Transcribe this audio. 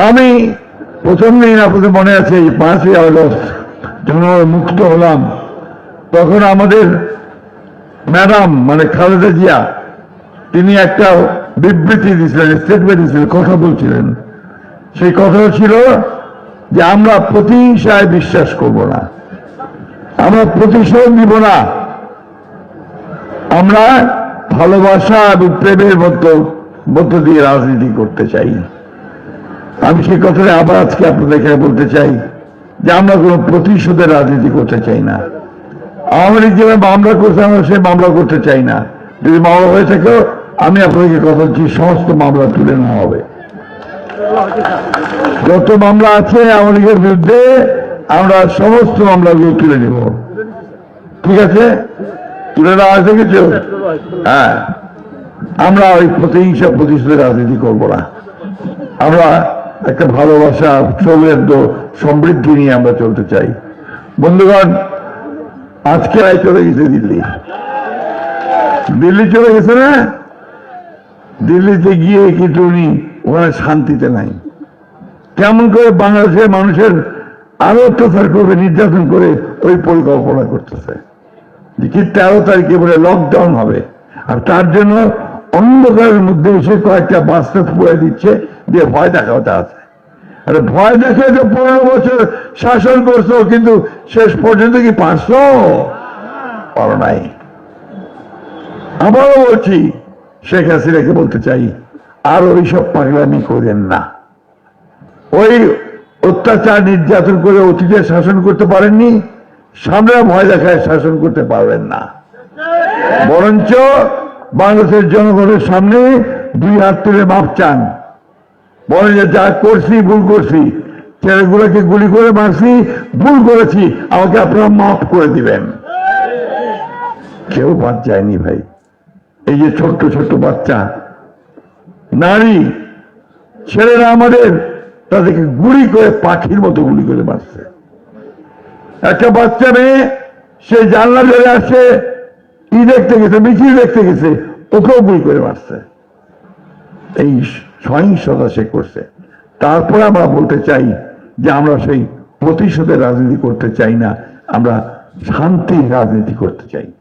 আমি প্রথম দিন আপনাদের মনে আছে, এই পাঁচই আগস্ট যখন আমরা মুক্ত হলাম, তখন আমাদের ম্যাডাম মানে খালেদা জিয়া, তিনি একটা বিবৃতি দিয়েছিলেন স্টেটমেন্ট দিয়েছিলেন, কথা বলছিলেন। সেই কথা ছিল যে আমরা প্রতিহিংসায় বিশ্বাস করব না। আমরা প্রতিশোধ নিব না। আমরা ভালোবাসা এবং প্রেমের মতো মধ্য দিয়ে রাজনীতি করতে চাই। আমি সেই কথাটা আবার আজকে আপনাদের এখানে বলতে চাই যে আমরা কোনো প্রতিশোধের রাজনীতি করতে চাই না। লীগ যেভাবে মামলা করছে, আমরা সেই মামলা করতে চাই না। যদি মামলা হয়ে থাকে, আমি আপনাদেরকে কথা দিচ্ছি, সমস্ত মামলা তুলে নেওয়া হবে। যত মামলা আছে লীগের বিরুদ্ধে, আমরা সমস্ত মামলাগুলো তুলে নেব। ঠিক আছে? তুলে নেওয়া আছে কিছু? হ্যাঁ। আমরা ওই প্রতিহিংসা প্রতিশোধের রাজনীতি করব না। আমরা একটা ভালোবাসা সৌহার্দ্য সমৃদ্ধি নিয়ে আমরা চলতে চাই। বন্ধুগণ, আজকে রায় চলে গেছে দিল্লি। দিল্লি চলে গেছে না? দিল্লিতে গিয়ে কিন্তু উনি ওখানে শান্তিতে নাই। কেমন করে বাংলাদেশের মানুষের আরও অত্যাচার করবে, নির্যাতন করে ওই পরিকল্পনা করতেছে। কি তেরো তারিখে বলে লকডাউন হবে। আর তার জন্য অন্ধকারের মধ্যে এসে কয়েকটা বাস্তব পুড়ে দিচ্ছে যে ভয় দেখাতে আছে। আরে ভয় দেখে তো পনেরো বছর শাসন করছ, কিন্তু শেষ পর্যন্ত কি পারছ? পারো নাই। আবারও বলছি, শেখ হাসিনাকে বলতে চাই, আর ওইসব পাগলামি করেন না। ওই অত্যাচার নির্যাতন করে অতীতে শাসন করতে পারেননি সামনে ভয় দেখায় শাসন করতে পারবেন না। বরঞ্চ বাংলাদেশের জনগণের সামনে দুই হাত তুলে মাপ চান। বলেন যে যা করছি, ভুল করছি, ছেলেগুলোকে গুলি করে মারছি, ভুল করেছি, আমাকে আপনারা মাফ করে দিবেন। কেউ বাদ যায়নি ভাই। এই যে ছোট্ট ছোট্ট বাচ্চা, নারী, ছেলেরা আমাদের তাদেরকে গুলি করে পাখির মতো গুলি করে মারছে। একটা বাচ্চা মেয়ে, সে জানলা ধরে আসে, ই দেখতে গেছে, মিছিল দেখতে গেছে ওকেও বই করে মারছে। এই সহিংসতা সে করছে। তারপরে আমরা বলতে চাই যে আমরা সেই প্রতিশোধের রাজনীতি করতে চাই না, আমরা শান্তির রাজনীতি করতে চাই।